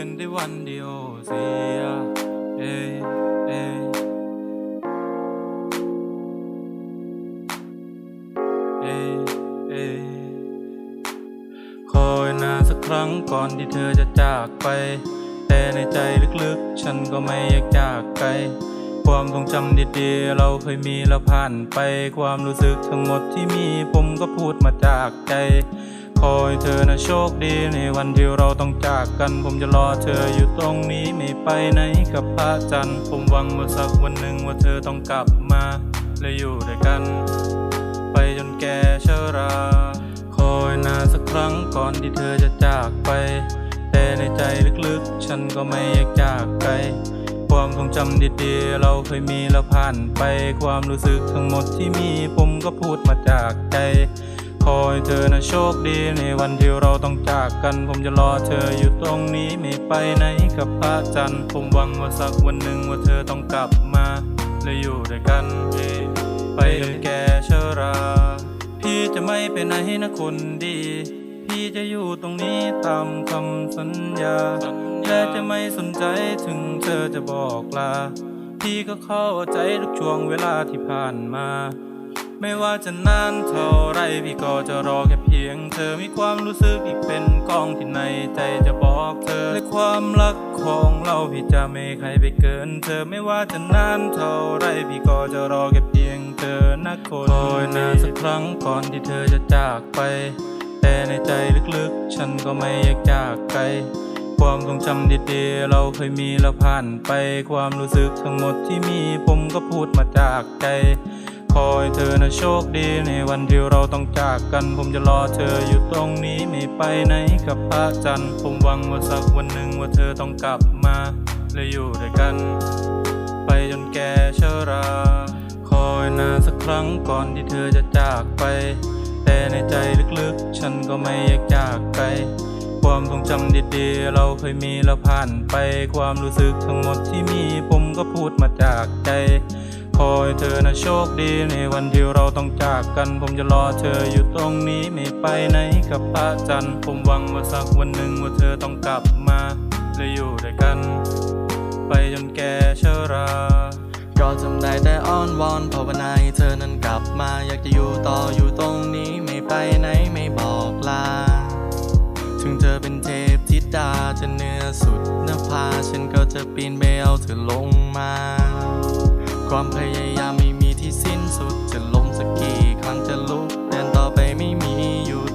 เอ้ถ้าเว้นได้วันเดียวเสีย เอเอเอเอคอยนานสักครั้งก่อนที่เธอจะจากไป แต่ในใจลึกๆ ฉันก็ไม่อยากจากไกล ความทรงจำดีๆ เราเคยมีแล้วผ่านไป ความรู้สึกทั้งหมดที่มีผมก็พูดมาจากใจ ขอให้เธอนะโชคดีในวันที่เราต้องจากกัน ผมจะรอเธออยู่ตรงนี้ไม่ไปไหนกับพระจันทร์ผมหวังว่าสักวันหนึ่งว่าเธอต้องกลับมาและอยู่ด้วยกัน ไปจนแก่ชราคอยนานสักครั้งก่อนที่เธอจะจากไป แต่ในใจลึกๆ ฉันก็ไม่อยากจากไกลความทรงจำดีๆ เราเคยมีแล้วผ่านไป ความรู้สึกทั้งหมดที่มีผมก็พูดมาจากใจ ขอให้เธอนะโชคดีในวันที่เราต้องจากกัน ผมจะรอเธออยู่ตรงนี้ไม่ไปไหนกับพระจันทร์ผมหวังว่าสักวันหนึ่งว่าเธอต้องกลับมาและอยู่ด้วยกันไปจนแก่ชรา พี่จะไม่ไปไหนนะคนดี พี่จะอยู่ตรงนี้ตามคำสัญญาและจะไม่สนใจถึงเธอจะบอกลา พี่ก็เข้าใจทุกช่วงเวลาที่ผ่านมา ไม่ว่าจะนานเท่าไรพี่ก็จะรอแค่เพียง เธอมีความรู้สึกอีกเป็นกองที่ในใจจะบอกเธอและความรักของเราพี่จะไม่ใครไปเกิน เธอไม่ว่าจะนานเท่าไรพี่ก็จะรอแค่เพียง เธอนะคนคอยนานสักครั้งก่อนที่เธอจะจากไป แต่ในใจลึกๆ ฉันก็ไม่อยากจากไกลความทรงจำดีๆ เราเคยมีแล้วผ่านไป ความรู้สึกทั้งหมดที่มีผมก็พูดมาจากใจ ขอให้เธอนะโชคดีในวันที่เราต้องจากกัน ผมจะรอเธออยู่ตรงนี้ไม่ไปไหนกับพระจันทร์ผมหวังว่าสักวันหนึ่งว่าเธอต้องกลับมาและอยู่ด้วยกัน ไปจนแก่ชรา คอยนานสักครั้งก่อนที่เธอจะจากไป แต่ในใจลึกๆ ฉันก็ไม่อยากจากไกลความทรงจำดีๆ เราเคยมีแล้วผ่านไป ความรู้สึกทั้งหมดที่มีผมก็พูดมาจากใจ ขอให้เธอนะโชคดีในวันที่เราต้องจากกัน ผมจะรอเธออยู่ตรงนี้ไม่ไปไหนกับพระจันทร์ผมหวังว่าสักวันหนึ่งว่าเธอต้องกลับมาและอยู่ด้วยกัน ไปจนแก่ชราก็จำได้แต่อ้อนวอนภาวนาให้เธอนั้นกลับมา อยากจะอยู่ต่ออยู่ตรงนี้ไม่ไปไหนไม่บอกลา ถึงเธอเป็นเทพธิดาจะเนื้อสุดนภาฉันก็จะปีนไปเอาเธอลงมา ความพยายามไม่มีที่สิ้นสุด จะล้มสักกี่ครั้งจะลุกเดินต่อไปไม่มีหยุด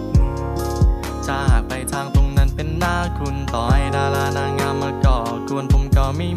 จะหากไปทางตรงนั้นเป็นหน้าคุณต่อให้ดารานางงามมาก่อกวนผมก็ไม่